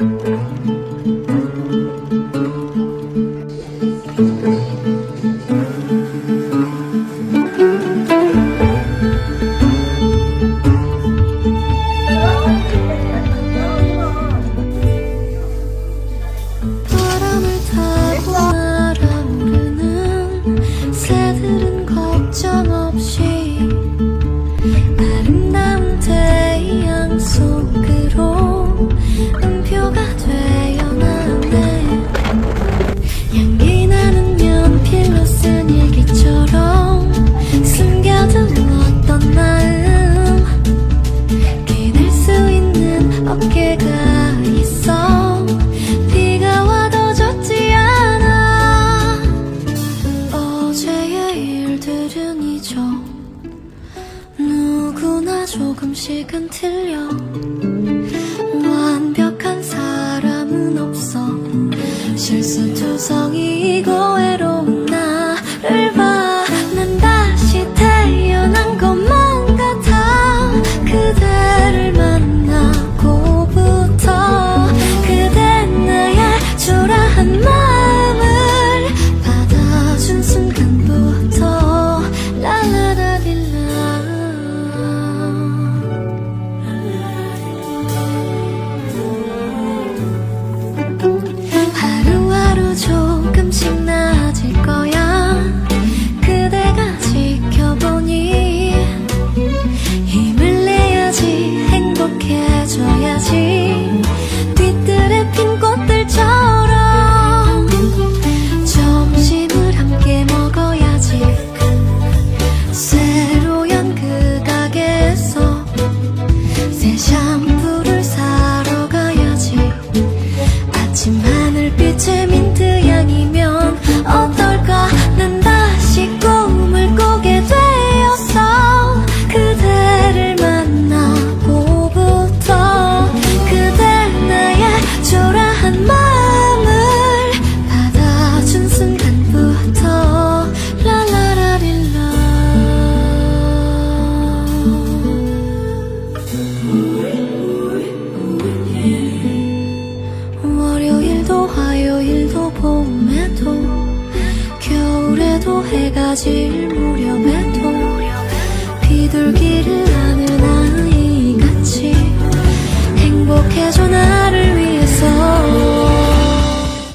Música 거죠. 누구나 조금씩은 틀려. 완벽한 사람은 없어. 실수투성이고 외로 월요일도 화요일도 봄에도 겨울에도 해가 질 무렵에도 비둘기를